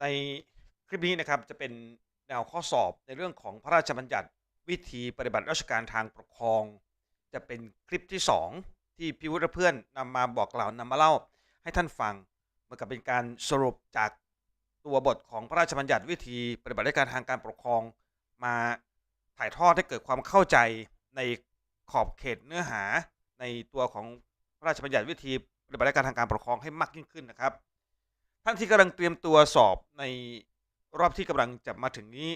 ในคลิปนี้นะครับจะเป็นแนวข้อสอบในเรื่องของพระราชบัญญัติวิธีปฏิบัติราชการทางปกครอง จะเป็นคลิปที่ 2 ที่พิวุฒิเพื่อนนำมาบอกกล่าวนำมาเล่าให้ท่านฟังเหมือนกับเป็นการสรุปจากตัวบทของพระราชบัญญัติวิธีปฏิบัติราชการทางการปกครอง มาถ่ายทอดให้เกิดความเข้าใจในขอบเขตเนื้อหาในตัวของพระราชบัญญัติวิธีปฏิบัติราชการทางการปกครองให้มากยิ่งขึ้นนะครับ ท่านที่กำลังเตรียมตัวสอบในรอบที่กำลังจะมาถึงนี้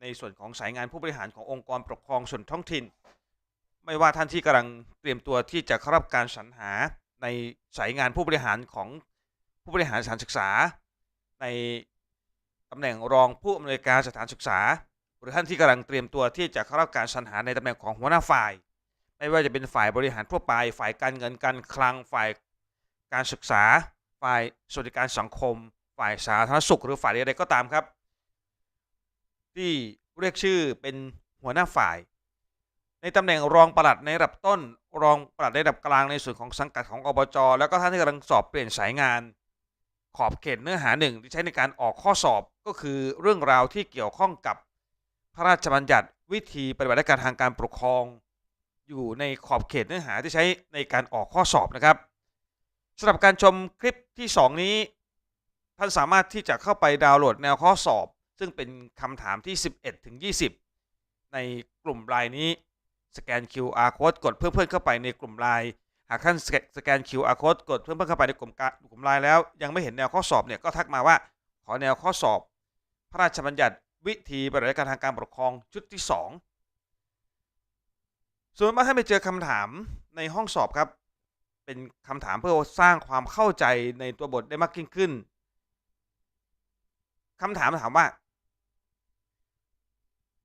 ในส่วนของสายงานผู้บริหารขององค์กรปกครองส่วนท้องถิ่น ไม่ว่าท่านที่กำลังเตรียมตัวที่จะเข้ารับการสรรหาในสายงานผู้บริหารของผู้บริหารสถานศึกษา ในตำแหน่งรองผู้อำนวยการสถานศึกษา หรือท่านที่กำลังเตรียมตัวที่จะเข้ารับการสรรหาในตำแหน่งของหัวหน้าฝ่าย ไม่ว่าจะเป็นฝ่ายบริหารทั่วไป ฝ่ายการเงินการคลังฝ่ายการศึกษา ฝ่ายสวัสดิการสังคม ฝ่ายสาธารณสุขหรือฝ่ายใดๆก็ตามครับ ที่เรียกชื่อเป็นหัวหน้าฝ่าย ในตำแหน่งรองปลัดในระดับต้น รองปลัดในระดับกลางในส่วนของสังกัดของอบจแล้วก็ท่านที่กำลังสอบเปลี่ยนสายงาน ขอบเขตเนื้อหาหนึ่งที่ใช้ในการออกข้อสอบก็คือเรื่องราวที่เกี่ยวข้องกับพระราชบัญญัติวิธีปฏิบัติการทางการปกครอง อยู่ในขอบเขตเนื้อหาที่ใช้ในการออกข้อสอบนะครับ สำหรับการชมคลิปที่ 2 นี้ ท่านสามารถที่จะเข้าไปดาวน์โหลดแนวข้อสอบ ซึ่งเป็นคำถามที่ 11ถึง20 ในกลุ่มไลน์นี้ สแกน QR code กดเพิ่มเพื่อนเข้าไปในกลุ่มไลน์หากท่านสแกน QR code กดเพิ่มเพื่อนเข้าไปในกลุ่มกลุ่มไลน์แล้ว ยังไม่เห็นแนวข้อสอบเนี่ยก็ทักมาว่า ขอแนวข้อสอบ พระราชบัญญัติวิธีปฏิบัติการทางการปกครองชุดที่ 2 ส่วนมากท่านไปเจอคำถามในห้องสอบครับ เป็นคำถามเพื่อสร้างความเข้าใจในตัวบทได้มากยิ่งขึ้นคำถามถามว่า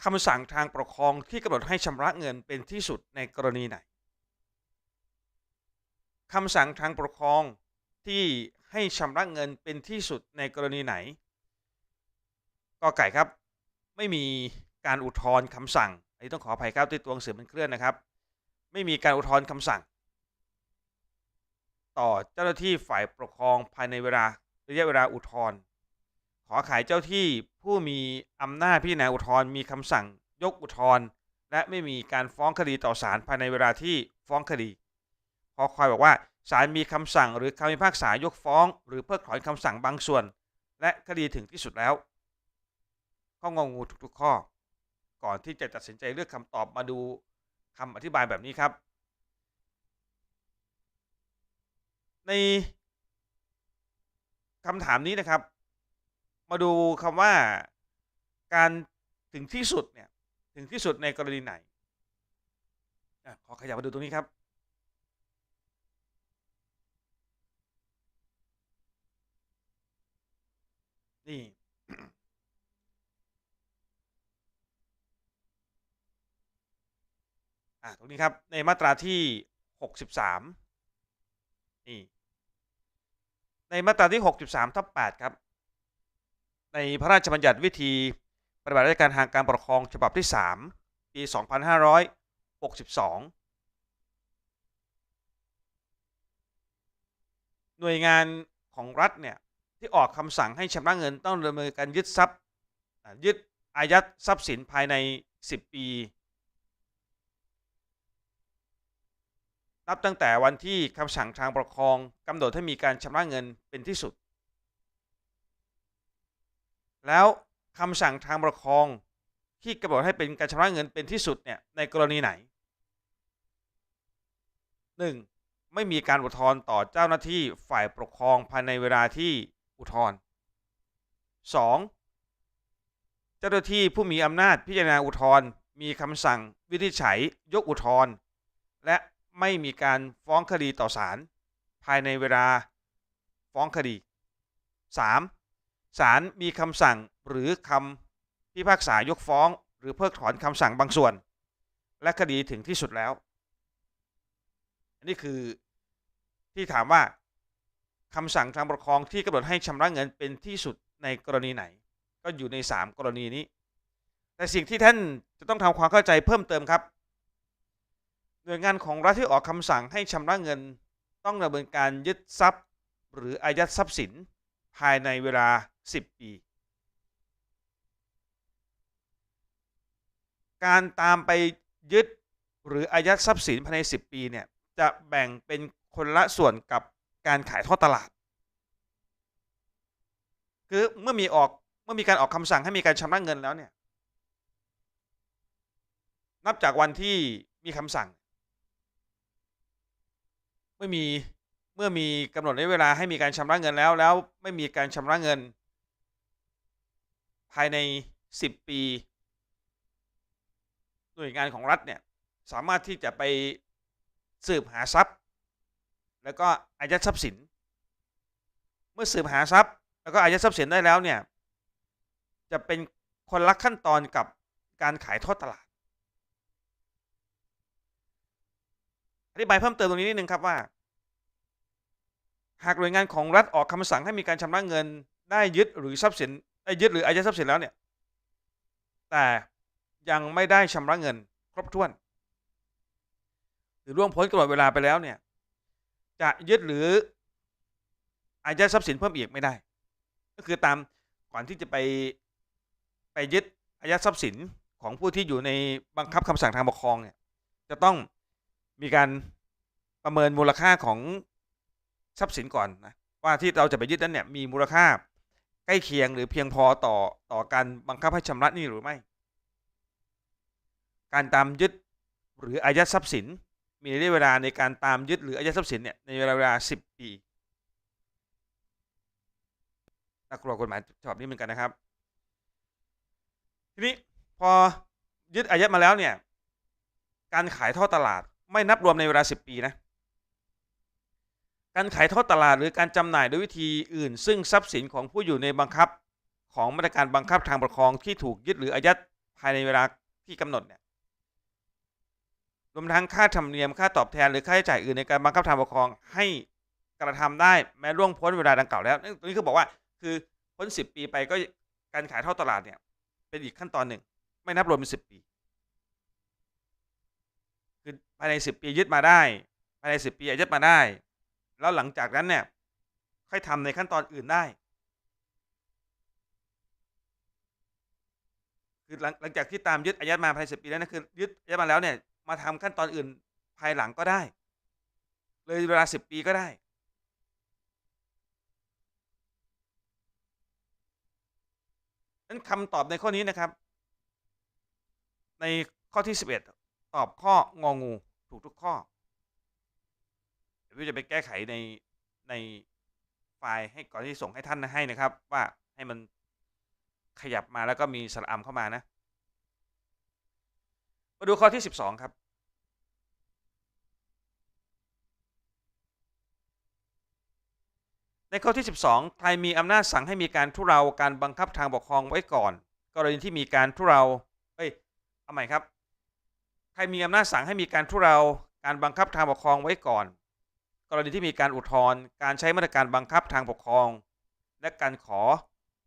คำสั่งทางปกครองที่กำหนดให้ชำระเงินเป็นที่สุดในกรณีไหนคำสั่งทางปกครองที่ให้ชำระเงินเป็นที่สุดในกรณีไหนก็ไก่ครับ ไม่มีการอุทธรณ์คำสั่งอันนี้ต้องขออภัยครับที่ตัวหนังสือมันเคลื่อนนะครับ ไม่มีการอุทธรณ์คำสั่ง ต่อเจ้าหน้าที่ฝ่ายปกครองภายในเวลาระยะเวลาอุทธรณ์ขอขายเจ้าที่ผู้มีอำนาจพิจารณาอุทธรณ์มีคำสั่งยกอุทธรณ์และไม่มีการฟ้องคดีต่อศาลภายในเวลาที่ฟ้องคดีขอคอยบอกว่าศาลมีคำสั่งหรือคำพิพากษายกฟ้อง หรือเพิกถอนคำสั่งบางส่วน และคดีถึงที่สุดแล้วข้ององูทุกๆข้อ ก่อนที่จะตัดสินใจเลือกคำตอบมาดูคำอธิบายแบบนี้ครับ ในคำถามนี้นะครับ มาดูคำว่าการถึงที่สุดเนี่ยถึงที่สุดในกรณีไหนอขอขยับมาดูตรงนี้ครับ นี่ อ่าตรงนี้ครับในมาตราที่ 63 นี่ ในมาตราที่ 63ทับ8ครับ ในพระราชบัญญัติวิธีปฏิบัติราชการทางการปกครองฉบับที่ 3 ปี 2562หน่วยงานของรัฐเนี่ยที่ออกคำสั่งให้ชำระเงินต้องดำเนินการยึดทรัพย์ยึดอายัดทรัพย์สินภายใน 10 ปี นับตั้งแต่วันที่คำสั่งทางปกครองกำหนดให้มีการชำระเงินเป็นที่สุด แล้วคำสั่งทางปกครองที่กำหนดให้เป็นการชำระเงินเป็นที่สุดเนี่ยในกรณีไหน 1. ไม่มีการอุทธรณ์ต่อเจ้าหน้าที่ฝ่ายปกครองภายในเวลาที่อุทธรณ์ 2. เจ้าหน้าที่ผู้มีอำนาจพิจารณาอุทธรณ์มีคำสั่งวินิจฉัยยกอุทธรณ์และ ไม่มีการฟ้องคดีต่อศาลภายในเวลาฟ้องคดี 3. ศาลมีคำสั่งหรือคำพิพากษายกฟ้อง หรือเพิกถอนคำสั่งบางส่วน และคดีถึงที่สุดแล้ว อันนี้คือที่ถามว่าคำสั่งทางปกครองที่กำหนดให้ชำระเงินเป็นที่สุดในกรณีไหน ก็อยู่ใน 3 กรณีนี้ แต่สิ่งที่ท่านจะต้องทำความเข้าใจเพิ่มเติมครับ หน่วยงานของรัฐที่ออกคำสั่งให้ชำระเงิน ต้องดำเนินการยึดทรัพย์ หรืออายัดทรัพย์สิน ภายในเวลา 10 ปี การตามไปยึดหรืออายัดทรัพย์สินภายใน 10 ปีเนี่ยจะแบ่งเป็นคนละส่วนกับการขายทอดตลาด คือเมื่อมีออกเมื่อมีการออกคำสั่งให้มีการชำระเงินแล้วเนี่ยนับจากวันที่มีคำสั่ง เมื่อมีเมื่อมีกำหนดระยะเวลาให้มีการชำระเงินแล้วแล้วไม่มีการชำระเงิน ภายใน 10 ปี หน่วยงานของรัฐเนี่ยสามารถที่จะไปสืบหาทรัพย์ แล้วก็อายัดทรัพย์สิน เมื่อสืบหาทรัพย์ แล้วก็อายัดทรัพย์สินได้แล้วเนี่ยจะเป็นคนละขั้นตอนกับการขายทอดตลาด ธิบายเพิ่มเติมตรงนี้นิดนึงครับว่า หากหน่วยงานของรัฐออกคำสั่งให้มีการชำระเงิน ได้ยึดหรือทรัพย์สินได้ยึดหรืออายัดทรัพย์สินแล้วเนี่ย แต่ยังไม่ได้ชำระเงินครบถ้วน หรือล่วงพ้นกำหนดเวลาไปแล้วเนี่ย จะยึดหรืออายัดทรัพย์สินเพิ่มอีกไม่ได้ ก็คือตามก่อนที่จะไปไปยึดอายัดทรัพย์สินของผู้ที่อยู่ในบังคับคำสั่งทางปกครองเนี่ย จะต้อง มีการประเมินมูลค่าของทรัพย์สินก่อนนะว่าที่เราจะไปยึดนั้นเนี่ยมีมูลค่าใกล้เคียงหรือเพียงพอต่อต่อการบังคับให้ชำระหนี้หรือไม่ การตามยึดหรืออายัดทรัพย์สิน มีระยะเวลาในการตามยึดหรืออายัดทรัพย์สินเนี่ยในเวลาเวลา10ปีนักกลัวกฎหมายฉบับนี้เหมือนกันนะครับ ทีนี้พอยึดอายัดมาแล้วเนี่ยการขายท่อตลาด ไม่นับรวมในเวลา 10 ปีนะการขายทอดตลาดหรือการจำหน่ายด้วยวิธีอื่น ซึ่งทรัพย์สินของผู้อยู่ในบังคับของมาตรการบังคับทางปกครองที่ถูกยึดหรืออายัดภายในเวลาที่กำหนดเนี่ยรวมทั้งค่าธรรมเนียมค่าตอบแทนหรือค่าใช้จ่ายอื่นในการบังคับทางปกครองให้กระทำได้แม้ล่วงพ้นเวลาดังกล่าวแล้วตรงนี้คือบอกว่าคือพ้น 10 ปีไปก็การขายทอดตลาดเนี่ยเป็นอีกขั้นตอนหนึ่ง ไม่นับรวมเป็น10 ปี ภายใน 10 ปียึดมาได้ภายใน 10 ปีอายัดมาได้ แล้วหลังจากนั้นเนี่ยค่อยทำในขั้นตอนอื่นได้ คือหลังหลังจากที่ตามยึดอายัดมาภายใน10ปีแล้วนะคือยึดอายัดมาแล้วเนี่ยมาทำขั้นตอนอื่นภายหลังก็ได้ เลยเวลา10ปีก็ได้ นั้นคำตอบในข้อนี้นะครับ ในข้อที่11ตอบข้ององู ถูกทุกข้อเดี๋ยวจะไปแก้ไขในในไฟล์ให้ก่อนที่ส่งให้ท่านให้นะครับ ว่าให้มันขยับมาแล้วก็มีสระอัมเข้ามานะ มาดูข้อที่ 12 ครับในข้อที่ 12 ใครมีอำนาจสั่งให้มีการทุเราการบังคับทางปกครองไว้ก่อน กรณีที่มีการทุเราเอ้ยเอาใหม่ครับ ใครมีอำนาจสั่งให้มีการทุเราการบังคับทางปกครองไว้ก่อน กรณีที่มีการอุทธรณ์การใช้มาตรการบังคับทางปกครอง และการขอ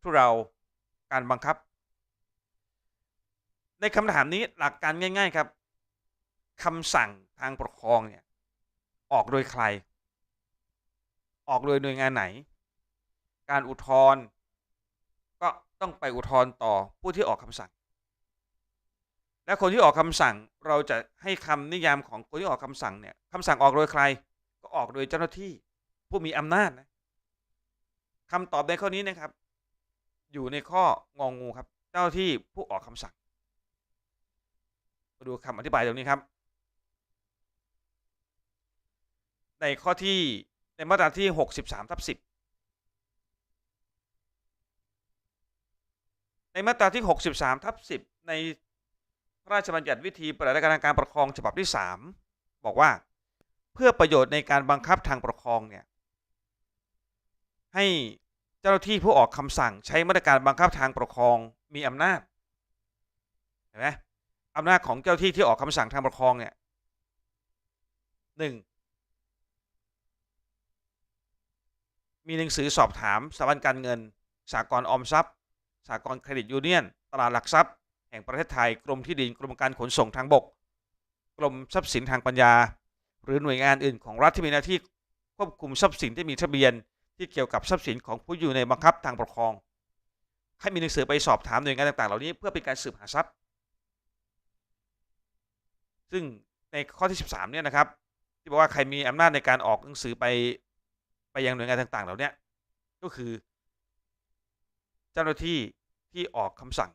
ทุเราการบังคับ ในคำถามนี้หลักการง่าย ๆครับคำสั่งทางปกครองเนี่ยออกโดยใคร ออกโดยหน่วยงานไหน การอุทธรณ์ก็ต้องไปอุทธรณ์ต่อผู้ที่ออกคำสั่ง และคนที่ออกคำสั่งเราจะให้คำนิยามของคนที่ออกคำสั่งเนี่ยคำสั่งออกโดยใคร ก็ออกโดยเจ้าหน้าที่ ผู้มีอำนาจนะคำตอบในข้อนี้นะครับ อยู่ในข้ององูครับ เจ้าที่ผู้ออกคำสั่ง มาดูคำอธิบายตรงนี้ครับ ในข้อที่ในมาตราที่ 63ทับ10ในมาตราที่ 63ทับ10 ใน พระราชบัญญัติวิธีปฏิบัติการการปกครองฉบับที่ 3 บอกว่าเพื่อประโยชน์ในการบังคับทางปกครองเนี่ยให้เจ้าหน้าที่ผู้ออกคำสั่งใช้มาตรการบังคับทางปกครองมีอำนาจเห็นไหมอำนาจของเจ้าที่ที่ออกคำสั่งทางปกครองเนี่ยหนึ่งมีหนังสือสอบถามสถาบันการเงินสากลออมทรัพย์สากลเครดิตยูเนียน ตลาดหลักทรัพย์ แห่งประเทศไทยกรมที่ดินกรมการขนส่งทางบก กรมทรัพย์สินทางปัญญา หรือหน่วยงานอื่นของรัฐที่มีหน้าที่ควบคุมทรัพย์สินที่มีทะเบียน ที่เกี่ยวกับทรัพย์สินของผู้อยู่ในบังคับทางปกครอง ให้มีหนังสือไปสอบถามหน่วยงานต่างๆ เหล่านี้เพื่อเป็นการสืบหาทรัพย์ ซึ่งในข้อที่ 13 เนี่ยนะครับ ที่บอกว่าใครมีอำนาจในการออกหนังสือไปไปยังหน่วยงานต่างๆ เหล่านี้ก็คือ เจ้าหน้าที่ที่ออกคำสั่ง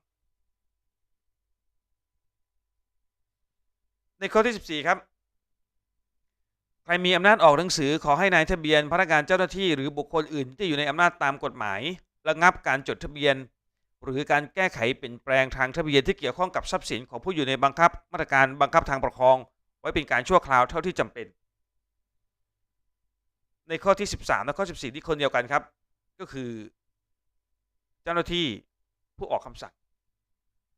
ในข้อที่ 14 ครับ ใครมีอำนาจออกหนังสือขอให้นายทะเบียนพนักงานเจ้าหน้าที่หรือบุคคลอื่น ที่อยู่ในอำนาจตามกฎหมายระงับการจดทะเบียน หรือการแก้ไขเปลี่ยนแปลงทางทะเบียนที่เกี่ยวข้องกับทรัพย์สินของผู้อยู่ในบังคับมาตรการบังคับทางปกครอง ไว้เป็นการชั่วคราวเท่าที่จำเป็น ในข้อที่ 13 และข้อ 14 ที่คนเดียวกันครับ ก็คือ เจ้าหน้าที่ผู้ออกคำสั่ง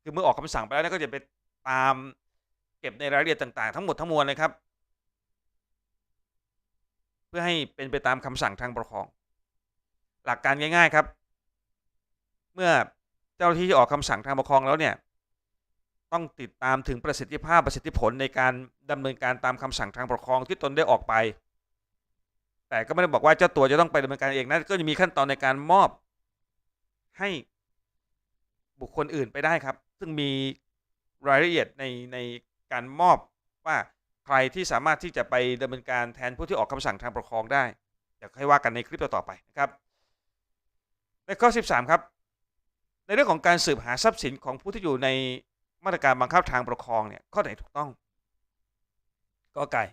คือเมื่อออกคำสั่งไปแล้วก็จะไปตาม เก็บในรายละเอียดต่างๆ ทั้งหมดทั้งมวลเลยครับ เพื่อให้เป็นไปตามคำสั่งทางปกครอง หลักการง่าย ๆครับ เมื่อเจ้าหน้าที่ออกคำสั่งทางปกครองแล้วเนี่ยต้องติดตามถึงประสิทธิภาพประสิทธิผลในการดำเนินการตามคำสั่งทางปกครองที่ตนได้ออกไป แต่ก็ไม่ได้บอกว่าเจ้าตัวจะต้องไปดำเนินการเองนะก็จะมีขั้นตอนในการมอบ ให้บุคคลอื่นไปได้ครับ ซึ่งมีรายละเอียดในใน การมอบว่าใครที่สามารถที่จะไปดำเนินการแทนผู้ที่ออกคำสั่งทางปกครองได้เดี๋ยวค่อยว่ากันในคลิปต่อๆไปนะครับ ในข้อ 13 ครับ ในเรื่องของการสืบหาทรัพย์สินของผู้ที่อยู่ในมาตรการบังคับทางปกครองเนี่ยข้อไหนถูกต้องก็ไก่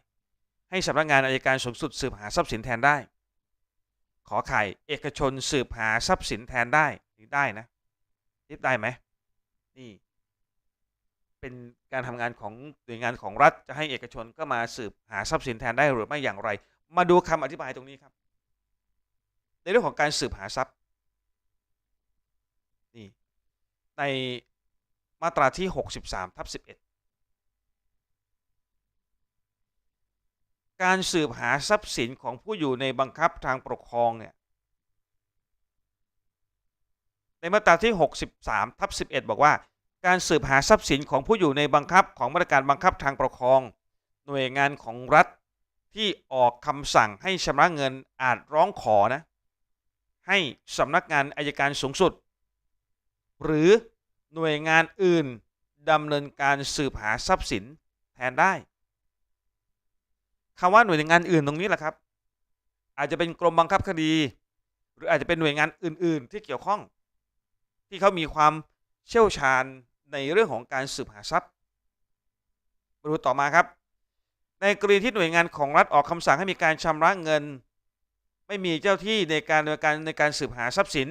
ให้สำนักงานอายการสูงสุดสืบหาทรัพย์สินแทนได้ ขอไข่เอกชนสืบหาทรัพย์สินแทนได้ได้นะนี่ได้ไหมนี่ เป็นการทำงานของหน่วยงานของรัฐจะให้เอกชนก็มาสืบหาทรัพย์สินแทนได้หรือไม่อย่างไร มาดูคำอธิบายตรงนี้ครับ ในเรื่องของการสืบหาทรัพย์นี่ในมาตราที่ 63ทับ11 การสืบหาทรัพย์สินของผู้อยู่ในบังคับทางปกครองเนี่ยในมาตราที่ 63ทับ11 บอกว่า การสืบหาทรัพย์สินของผู้อยู่ในบังคับของมาตรการบังคับทางปกครอง หน่วยงานของรัฐที่ออกคำสั่งให้ชำระเงินอาจร้องขอนะ ให้สำนักงานอายการสูงสุด หรือหน่วยงานอื่นดำเนินการสืบหาทรัพย์สินแทนได้คำว่าหน่วยงานอื่นตรงนี้แหละครับ อาจจะเป็นกรมบังคับคดี หรืออาจจะเป็นหน่วยงานอื่น ๆ ที่เกี่ยวข้อง ที่เขามีความเชี่ยวชาญ ในเรื่องของการสืบหาทรัพย์มาดูต่อมาครับ ในกรณีที่หน่วยงานของรัฐออกคำสั่งให้มีการชำระเงิน ไม่มีเจ้าที่ในการในการในการสืบหาทรัพย์สิน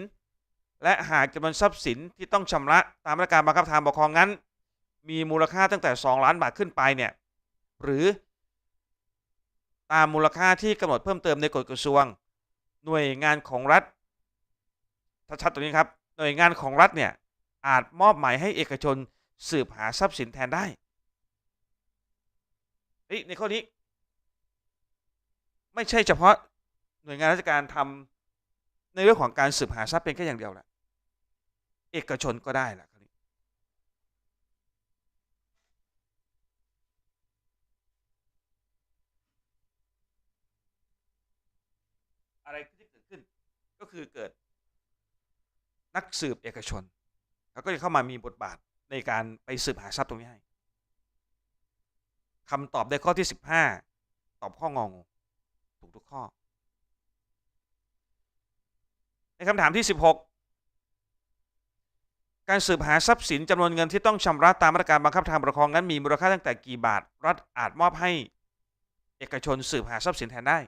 และหากจำนวนทรัพย์สินที่ต้องชำระตามมาตรการบังคับทางปกครองนั้น มีมูลค่าตั้งแต่ 2 ล้านบาทขึ้นไปเนี่ยหรือ ตามมูลค่าที่กำหนดเพิ่มเติมในกฎกระทรวง หน่วยงานของรัฐถ้าชัดตรงนี้ครับหน่วยงานของรัฐเนี่ย อาจมอบหมายให้เอกชนสืบหาทรัพย์สินแทนได้ในข้อนี้ ไม่ใช่เฉพาะหน่วยงานราชการทำในเรื่องของการสืบหาทรัพย์เป็นแค่อย่างเดียวแหละเอกชนก็ได้แหละอะไรที่เกิดขึ้นก็คือเกิดนักสืบเอกชน เขาก็จะเข้ามามีบทบาทในการไปสืบหาทรัพย์ตรงนี้ให้คำตอบในข้อที่ 15 ตอบข้องงถูกทุกข้อ ในคำถามที่ 16 การสืบหาทรัพย์สินจำนวนเงินที่ต้องชำระตามมาตรการบังคับทางปกครองนั้นมีมูลค่าตั้งแต่กี่บาท รัฐอาจมอบให้เอกชนสืบหาทรัพย์สินแทนได้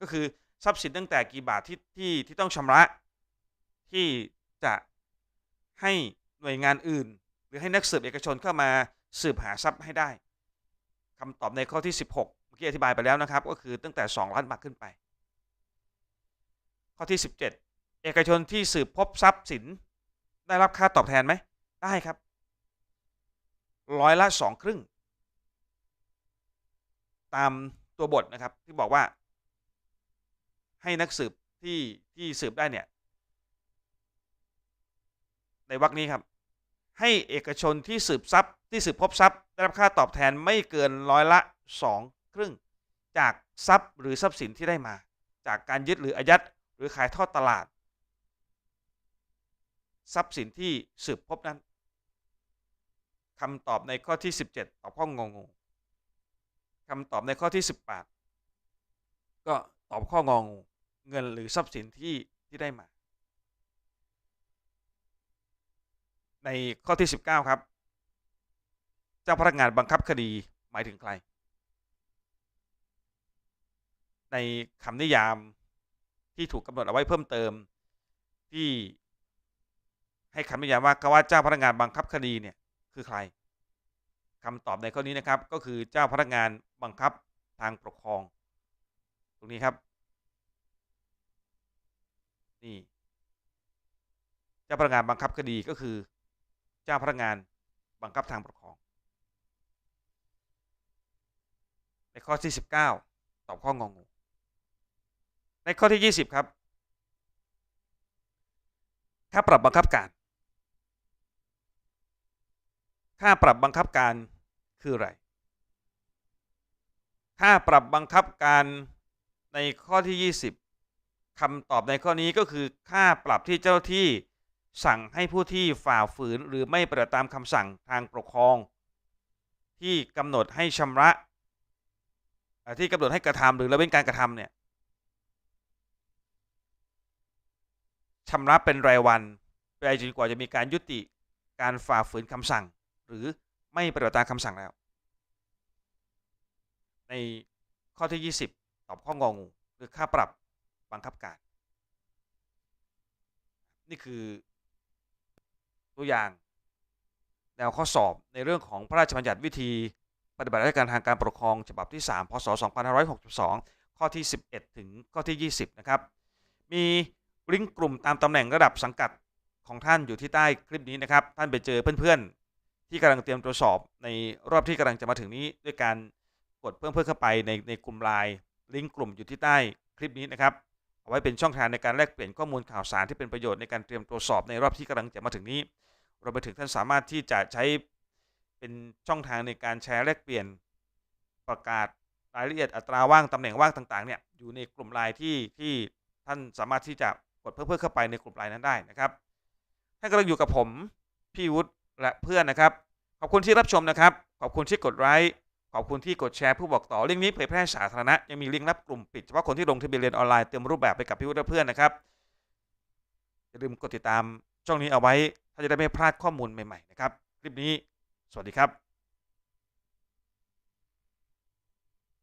ก็คือทรัพย์สินตั้งแต่กี่บาทที่ที่ที่ต้องชำระที่จะ ให้หน่วยงานอื่น หรือให้นักสืบเอกชนเข้ามาสืบหาทรัพย์ให้ได้คำตอบในข้อที่ 16 เมื่อกี้อธิบายไปแล้วนะครับ ก็คือตั้งแต่ 2 ล้านบาทขึ้นไป ข้อที่ 17 เอกชนที่สืบพบทรัพย์สิน ได้รับค่าตอบแทนไหม ได้ครับร้อยละสองครึ่ง ตามตัวบทนะครับที่บอกว่า ให้นักสืบที่ที่สืบได้เนี่ย ในวรรคนี้ครับ ให้เอกชนที่สืบทรัพย์ที่สืบพบทรัพย์ได้รับค่าตอบแทนไม่เกินร้อยละสองครึ่ง จากทรัพย์หรือทรัพย์สินที่ได้มา จากการยึดหรืออายัดหรือขายทอดตลาด ทรัพย์สินที่สืบพบนั้นคำตอบในข้อที่ 17ตอบข้ององูคำตอบในข้อที่ 18 ก็ตอบข้ององูเงินหรือทรัพย์สินที่ที่ได้มา ในข้อที่ 19 ครับ เจ้าพนักงานบังคับคดีหมายถึงใคร ในคำนิยามที่ถูกกำหนดเอาไว้เพิ่มเติมที่ให้คำนิยามว่าคำว่าเจ้าพนักงานบังคับคดีเนี่ยคือใครคำตอบในข้อนี้นะครับ ก็คือเจ้าพนักงานบังคับทางปกครอง ตรงนี้ครับนี่เจ้าพนักงานบังคับคดีก็คือ เจ้าพนักงานบังคับทางปกครอง ในข้อที่ 19 ตอบข้ององู ในข้อที่ 20 ครับ ค่าปรับบังคับการ ค่าปรับบังคับการคืออะไร ค่าปรับบังคับการในข้อที่ 20คำตอบในข้อนี้ก็คือค่าปรับที่เจ้าที่ สั่งให้ผู้ที่ฝ่าฝืนหรือไม่ปฏิบัติตามคำสั่งทางปกครอง ที่กำหนดให้ชำระที่กำหนดให้กระทำหรือละเว้นการกระทำเนี่ยชำระเป็นรายวันไปจนกว่าจะมีการยุติการฝ่าฝืนคำสั่ง หรือไม่ปฏิบัติตามคำสั่งแล้ว ในข้อที่ 20 ตอบข้ององู หรือค่าปรับบังคับการ นี่คือ ตัวอย่าง แนวข้อสอบในเรื่องของพระราชบัญญัติวิธีปฏิบัติราชการทางการปกครองฉบับที่ 3 พศ 2562 ข้อที่ 11 ถึงข้อที่ 20 นะครับ มีลิงก์กลุ่มตามตำแหน่งระดับสังกัดของท่านอยู่ที่ใต้คลิปนี้นะครับ ท่านไปเจอเพื่อนๆ ที่กำลังเตรียมตรวจสอบในรอบที่กำลังจะมาถึงนี้ ด้วยการกดเพิ่มเพื่อเข้าไปในในกลุ่มไลน์ลิงก์กลุ่มอยู่ที่ใต้คลิปนี้นะครับเอาไว้เป็นช่องทางในการแลกเปลี่ยนข้อมูลข่าวสารที่เป็นประโยชน์ในการเตรียมตรวจสอบในรอบที่กำลังจะมาถึงนี้ รวมไปถึงท่านสามารถที่จะใช้เป็นช่องทางในการแชร์แลกเปลี่ยนประกาศรายละเอียดอัตราว่างตำแหน่งว่างต่างๆเนี่ยอยู่ในกลุ่มไลน์ที่ที่ท่านสามารถที่จะกดเพิ่มเพื่อเข้าไปในกลุ่มไลน์นั้นได้นะครับท่านกำลังอยู่กับผมพี่วุฒิและเพื่อนนะครับ ขอบคุณที่รับชมนะครับ ขอบคุณที่กดไลค์ขอบคุณที่กดแชร์ผู้บอกต่อลิงก์นี้เผยแพร่สาธารณะยังมีลิงก์รับกลุ่มปิดเฉพาะคนที่ลงทะเบียนเรียนออนไลน์เต็มรูปแบบไปกับพี่วุฒิและเพื่อนนะครับอย่าลืมกดติดตามช่องนี้เอาไว้ จะได้ไม่พลาดข้อมูลใหม่ๆนะครับ คลิปนี้ สวัสดีครับ